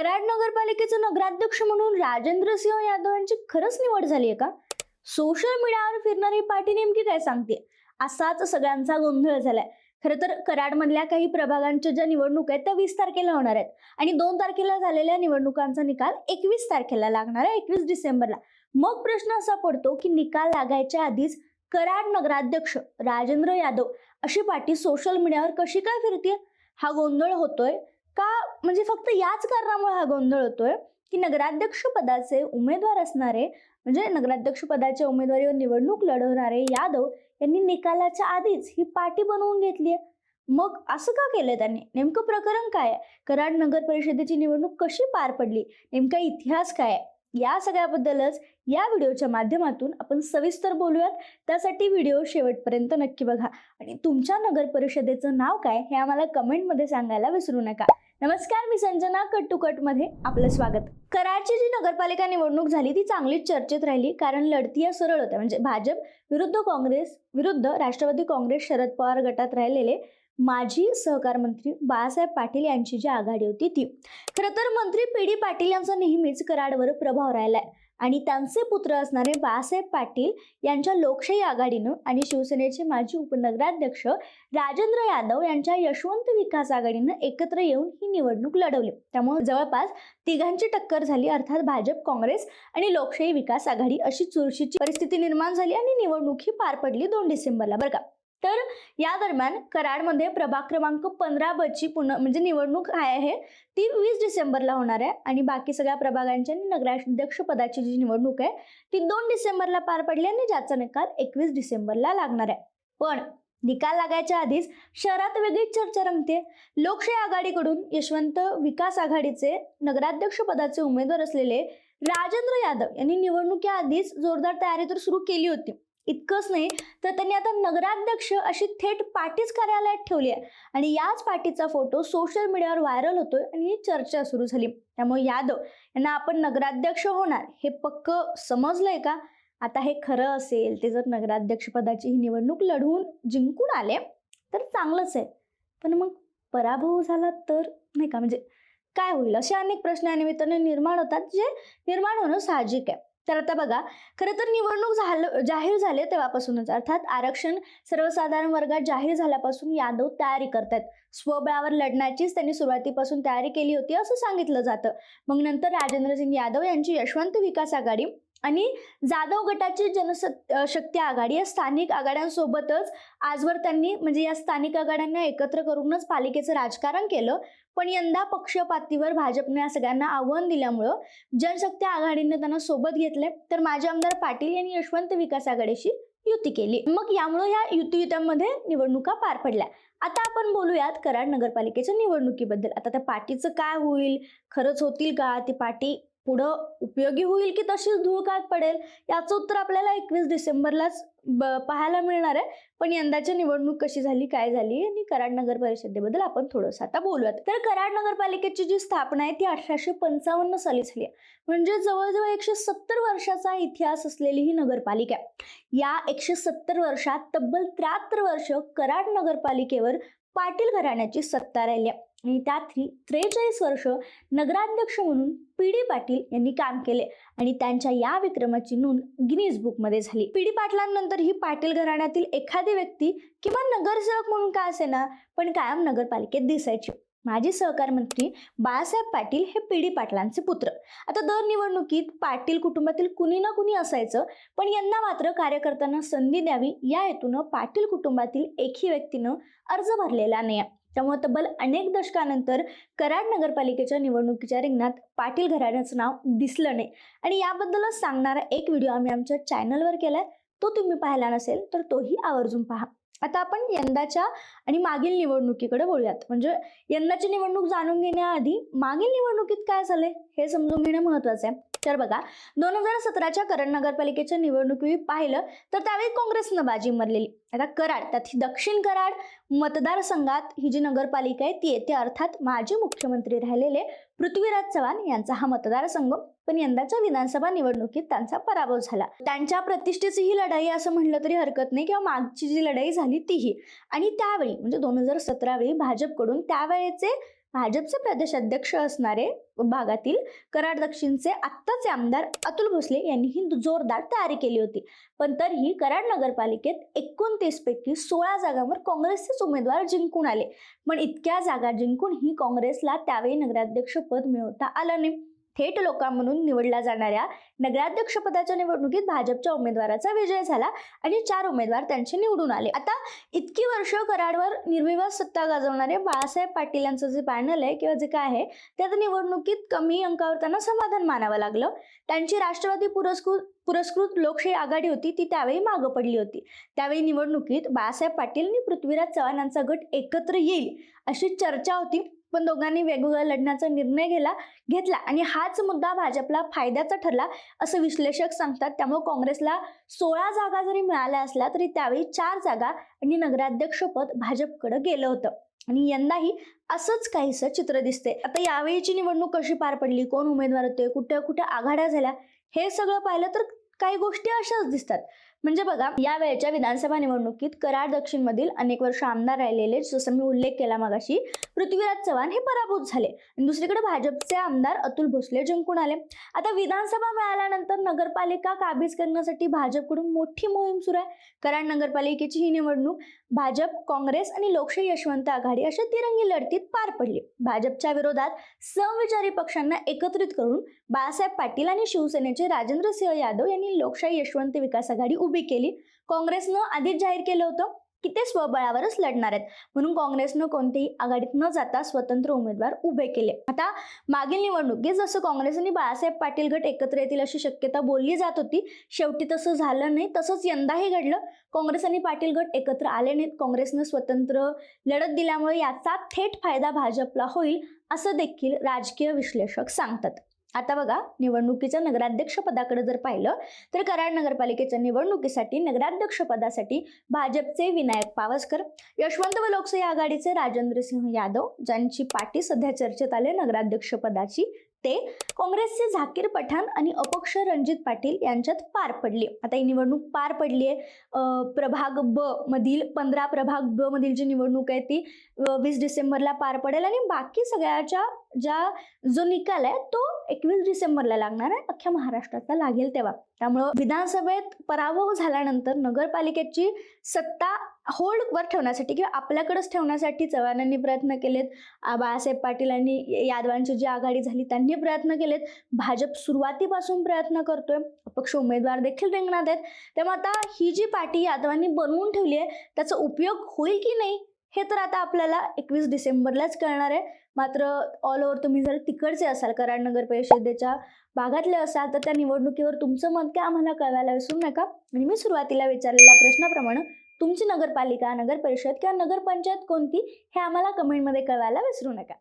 कराड नगरपालिकेचे नगराध्यक्ष म्हणून राजेंद्र सिंह यादव यांची खरंच निवड झाली आहे का? सोशल मीडियावर फिरणारी पार्टी नेमकी काय सांगते? असाच सगळ्यांचा गोंधळ झालाय. खरं तर कराडमधल्या काही प्रभागांच्या ज्या निवडणूक आहेत त्या वीस तारखेला होणार आहेत. आणि दोन तारखेला झालेल्या निवडणुकांचा निकाल एकवीस तारखेला लागणार आहे एकवीस डिसेंबरला. मग प्रश्न असा पडतो की निकाल लागायच्या आधीच कराड नगराध्यक्ष राजेंद्र यादव अशी पार्टी सोशल मीडियावर कशी काय फिरते हा गोंधळ होतोय. का म्हणजे फक्त याच कारणामुळे हा गोंधळ होतोय? की नगराध्यक्ष पदाचे उमेदवार असणारे म्हणजे नगराध्यक्ष पदाच्या उमेदवारीवर निवडणूक लढवणारे यादव यांनी निकालाच्या आधीच ही पार्टी बनवून घेतली आहे मग असं का केलं त्यांनी? नेमकं प्रकरण काय आहे? कराड नगर परिषदेची निवडणूक कशी पार पडली? नेमका इतिहास काय आहे? या सगळ्याबद्दलच या व्हिडिओच्या माध्यमातून आपण सविस्तर बोलूयात. त्यासाठी व्हिडिओ शेवटपर्यंत नक्की बघा. आणि तुमच्या नगर परिषदेचं नाव काय हे आम्हाला कमेंटमध्ये सांगायला विसरू नका. नमस्कार मी संजना कट टू कटमध्ये आपलं स्वागत. कराडची जी नगरपालिका निवडणूक झाली ती चांगलीच चर्चेत राहिली कारण लढती सरळ होत्या. म्हणजे भाजप विरुद्ध काँग्रेस विरुद्ध राष्ट्रवादी काँग्रेस शरद पवार गटात राहिलेले. माजी सहकार मंत्री बाळासाहेब पाटील यांची जी आघाडी होती ती. खरं तर मंत्री पी डी पाटील यांचा नेहमीच कराडवर प्रभाव राहिलाय. आणि त्यांचे पुत्र असणारे बाळासाहेब पाटील यांच्या लोकशाही आघाडीनं आणि शिवसेनेचे माजी उपनगराध्यक्ष राजेंद्र यादव यांच्या यशवंत विकास आघाडीनं एकत्र येऊन ही निवडणूक लढवली. त्यामुळे जवळपास तिघांची टक्कर झाली अर्थात भाजप काँग्रेस आणि लोकशाही विकास आघाडी अशी चुरशीची परिस्थिती निर्माण झाली आणि निवडणूक ही पार पडली दोन डिसेंबरला. बरं का? तर या दरम्यान कराडमध्ये प्रभाग क्रमांक पंधरा बची पुन्हा म्हणजे निवडणूक काय आहे ती वीस डिसेंबरला होणार आहे. आणि बाकी सगळ्या प्रभागांच्या नगराध्यक्ष पदाची जी निवडणूक आहे ती दोन डिसेंबरला पार पडली आणि ज्याचा निकाल एकवीस डिसेंबरला लागणार आहे. पण निकाल लागायच्या आधीच शहरात वेगळीच चर्चा रंगते लोकशाही आघाडीकडून यशवंत विकास आघाडीचे नगराध्यक्ष पदाचे उमेदवार असलेले राजेंद्र यादव यांनी निवडणुकीआधीच जोरदार तयारी तर सुरू केली होती. इतकंच नाही तर त्यांनी आता नगराध्यक्ष अशी थेट पाटीच कार्यालयात ठेवली आहे. आणि याच पार्टीचा फोटो सोशल मीडियावर व्हायरल होतोय आणि ही चर्चा सुरू झाली. त्यामुळे यादव यांना आपण नगराध्यक्ष होणार हे पक्क समजलंय का? आता हे खरं असेल ते जर नगराध्यक्ष पदाची ही निवडणूक लढवून जिंकून आले तर चांगलंच आहे. पण मग पराभव झाला तर नाही का? म्हणजे काय होईल? असे अनेक प्रश्न या निमित्ताने निर्माण होतात जे निर्माण होणं साहजिक आहे. तर आता बघा खरं तर निवडणूक झालं जाहीर झाले तेव्हापासूनच. अर्थात आरक्षण सर्वसाधारण वर्गात जाहीर झाल्यापासून यादव तयारी करतात स्वबळावर लढण्याचीच त्यांनी सुरुवातीपासून तयारी केली होती असं सांगितलं जातं. मग नंतर राजेंद्र सिंग यादव यांची यशवंत विकास आघाडी आणि जाधव गटाची जनस शक्ती आघाडी या स्थानिक आघाड्यांसोबतच आजवर त्यांनी म्हणजे या स्थानिक आघाड्यांना एकत्र करूनच पालिकेचं राजकारण केलं. पण यंदा पक्षपातीवर भाजपने या सगळ्यांना आव्हान दिल्यामुळं जनशक्ती आघाडीने त्यांना सोबत घेतले. तर माजी आमदार पाटील यांनी यशवंत विकास आघाडीशी युती केली. मग यामुळं युती युतीयुत्यांमध्ये निवडणुका पार पडल्या. आता आपण बोलूयात कराड नगरपालिकेच्या निवडणुकीबद्दल. आता त्या पार्टीचं काय होईल? खरंच होतील का? ती पार्टी पुढं उपयोगी होईल की तशीच धूळ कात पडेल? याचं उत्तर आपल्याला एकवीस डिसेंबरलाच ब- पाहायला मिळणार आहे. पण यंदाची निवडणूक कशी झाली काय झाली आणि कराड नगर परिषदेबद्दल आपण थोडंसं आता बोलूयात. तर कराड नगरपालिकेची जी स्थापना आहे ती अठराशे पंचावन्न साली झाली आहे. म्हणजे जवळजवळ एकशे सत्तर वर्षाचा इतिहास असलेली ही नगरपालिका आहे. या एकशे सत्तर वर्षात तब्बल त्र्याहत्तर वर्ष कराड नगरपालिकेवर पाटील घराण्याची सत्ता राहिली आहे. आणि त्यातली त्रेचाळीस वर्ष नगराध्यक्ष म्हणून पी डी पाटील यांनी काम केले. आणि त्यांच्या या विक्रमाची नोंद गिनीज बुकमध्ये झाली. पी डी पाटलांनंतर ही पाटील घराण्यातील एखादी व्यक्ती किंवा नगरसेवक म्हणून का असेना पण कायम नगरपालिकेत दिसायची. माजी सहकार मंत्री बाळासाहेब पाटील हे पी डी पाटलांचे पुत्र. आता दर निवडणुकीत पाटील कुटुंबातील कुणी ना कुणी असायचं पण यंदा मात्र कार्यकर्त्यांना संधी द्यावी या हेतूनं पाटील कुटुंबातील एकही व्यक्तीनं अर्ज भरलेला नाही त्यामुळे तब्बल अनेक दशकानंतर कराड नगरपालिकेच्या निवडणुकीच्या रिंगणात पाटील घराण्याचं नाव दिसलं नाही. आणि याबद्दलच सांगणारा एक व्हिडिओ आम्ही आमच्या चॅनलवर केलाय तो तुम्ही पाहिला नसेल तर तोही आवर्जून पहा. आता आपण यंदाच्या आणि मागील निवडणुकीकडे बोलूयात म्हणजे यंदाची निवडणूक जाणून घेण्याआधी मागील निवडणुकीत काय झाले हे समजून घेणं महत्वाचं आहे. तर बघा दोन हजार सतराच्या कराड नगरपालिकेच्या निवडणुकी पाहिलं तर त्यावेळी काँग्रेसनं बाजी मारलेली. आता कराड त्यात ही दक्षिण कराड मतदारसंघात ही जी नगरपालिका आहे ती येते. अर्थात माजी मुख्यमंत्री राहिलेले पृथ्वीराज चव्हाण यांचा हा मतदारसंघ. पण यंदाच्या विधानसभा निवडणुकीत त्यांचा पराभव झाला. त्यांच्या प्रतिष्ठेची ही लढाई असं म्हटलं तरी हरकत नाही किंवा मागची जी लढाई झाली तीही. आणि त्यावेळी म्हणजे दोन हजार सतरा वेळी भाजपकडून त्यावेळेचे भाजपचे प्रदेशाध्यक्ष असणारे भागातील कराड दक्षिणचे आत्ताचे आमदार अतुल भोसले यांनी ही जोरदार तयारी केली होती. पण तरीही कराड नगरपालिकेत एकोणतीस पैकी सोळा जागांवर काँग्रेसचेच उमेदवार जिंकून आले. पण इतक्या जागा जिंकूनही काँग्रेसला त्यावेळी नगराध्यक्ष पद मिळवता आलं नाही. थेट लोका म्हणून निवडल्या जाणाऱ्या नगराध्यक्षपदाच्या निवडणुकीत भाजपच्या उमेदवाराचा विजय झाला आणि चार उमेदवार त्यांचे निवडून आले. आता इतकी वर्ष कराडवर निर्विवाद सत्ता गाजवणारे बाळासाहेब पाटील यांचं जे पॅनल आहे किंवा जे काय आहे ते आता निवडणुकीत कमी अंकावर त्यांना समाधान मानावं लागलं. त्यांची राष्ट्रवादी पुरस्कृत पुरस्कृत लोकशाही आघाडी होती ती त्यावेळी मागं पडली होती. त्यावेळी निवडणुकीत बाळासाहेब पाटील आणि पृथ्वीराज चव्हाण यांचा गट एकत्र येईल अशी चर्चा होती. पण दोघांनी वेगवेगळा लढण्याचा निर्णय घेला घेतला. आणि हाच मुद्दा भाजपला फायद्याचा ठरला असं विश्लेषक सांगतात. त्यामुळे काँग्रेसला सोळा जागा जरी मिळाल्या असल्या तरी त्यावेळी चार जागा आणि नगराध्यक्षपद भाजपकडे गेलं होतं. आणि यंदाही असंच काहीसं चित्र दिसते आता यावेळीची निवडणूक कशी पार पडली? कोण उमेदवार होते कुठे कुठे आघाड्या झाल्या? हे सगळं पाहिलं तर काही गोष्टी अशाच दिसतात. म्हणजे बघा या वेळच्या विधानसभा निवडणुकीत कराड दक्षिण मधील अनेक वर्ष आमदार राहिलेले जसं मी उल्लेख केला मागाशी पृथ्वीराज चव्हाण हे पराभूत झाले. आणि दुसरीकडे भाजपचे आमदार अतुल भोसले जिंकून आले. आता विधानसभा मिळाल्यानंतर नगरपालिका काबीज करण्यासाठी भाजपकडून मोठी मोहीम सुरू आहे. कराड नगरपालिकेची ही निवडणूक भाजप काँग्रेस आणि लोकशाही यशवंत आघाडी अशा तिरंगी लढतीत पार पडली. भाजपच्या विरोधात समविचारी पक्षांना एकत्रित करून बाळासाहेब पाटील आणि शिवसेनेचे राजेंद्र सिंह यादव यांनी लोकशाही यशवंत विकास आघाडी उभी केली. काँग्रेसनं आधीच जाहीर केलं होतं की ते स्वबळावरच लढणार आहेत. म्हणून काँग्रेसनं कोणतेही आघाडीत न जाता स्वतंत्र उमेदवार उभे केले. आता मागील निवडणुकीत जसं काँग्रेस आणि बाळासाहेब पाटील गट एकत्र येतील अशी शक्यता बोलली जात होती शेवटी तसं झालं नाही तसंच यंदाही घडलं. काँग्रेस आणि पाटील गट एकत्र आले नाहीत काँग्रेसनं स्वतंत्र लढत दिल्यामुळे याचा थेट फायदा भाजपला होईल असं देखील राजकीय विश्लेषक सांगतात. आता बघा निवडणुकीच्या नगराध्यक्षपदाकडे जर पाहिलं तर कराड नगरपालिकेच्या निवडणुकीसाठी नगराध्यक्षपदासाठी भाजपचे विनायक पावसकर यशवंत व लोकशाही आघाडीचे राजेंद्र सिंह यादव ज्यांची पाठी सध्या चर्चेत आले नगराध्यक्षपदाची ते काँग्रेसचे झाकीर पठाण आणि अपक्ष रणजित पाटील यांच्यात पार पडली. आता ही निवडणूक पार पडली आहे. प्रभाग ब मधील पंधरा प्रभाग ब मधील जी निवडणूक आहे ती वीस डिसेंबरला पार पडेल आणि बाकी सगळ्याच्या ज्या जो निकाल आहे तो एकवीस डिसेंबरला लागणार आहे अख्ख्या महाराष्ट्राचा लागेल तेव्हा. त्यामुळं विधानसभेत पराभव झाल्यानंतर नगरपालिकेची सत्ता होल्डवर ठेवण्यासाठी किंवा आपल्याकडेच ठेवण्यासाठी चव्हाणांनी प्रयत्न केलेत. आ, बाळासाहेब पाटील आणि यादवांची जी आघाडी झाली त्यांनी प्रयत्न केलेत. भाजप सुरुवातीपासून प्रयत्न करतोय. अपक्ष उमेदवार देखील रिंगणात आहेत. तेव्हा आता ही जी पार्टी यादवांनी बनवून ठेवली आहे त्याचा उपयोग होईल की नाही हे तर आता आपल्याला एकवीस डिसेंबरलाच कळणार आहे. मात्र ऑल ओव्हर तुम्ही जर तिकडचे असाल कराड नगर परिषदेच्या भागातले असाल तर त्या निवडणुकीवर तुमचं मत काय आम्हाला कळवायला विसरू नका. आणि मी सुरुवातीला विचारलेल्या प्रश्नाप्रमाणे तुमची नगरपालिका नगर परिषद किंवा नगरपंचायत कोणती हे आम्हाला कमेंटमध्ये कळवायला विसरू नका.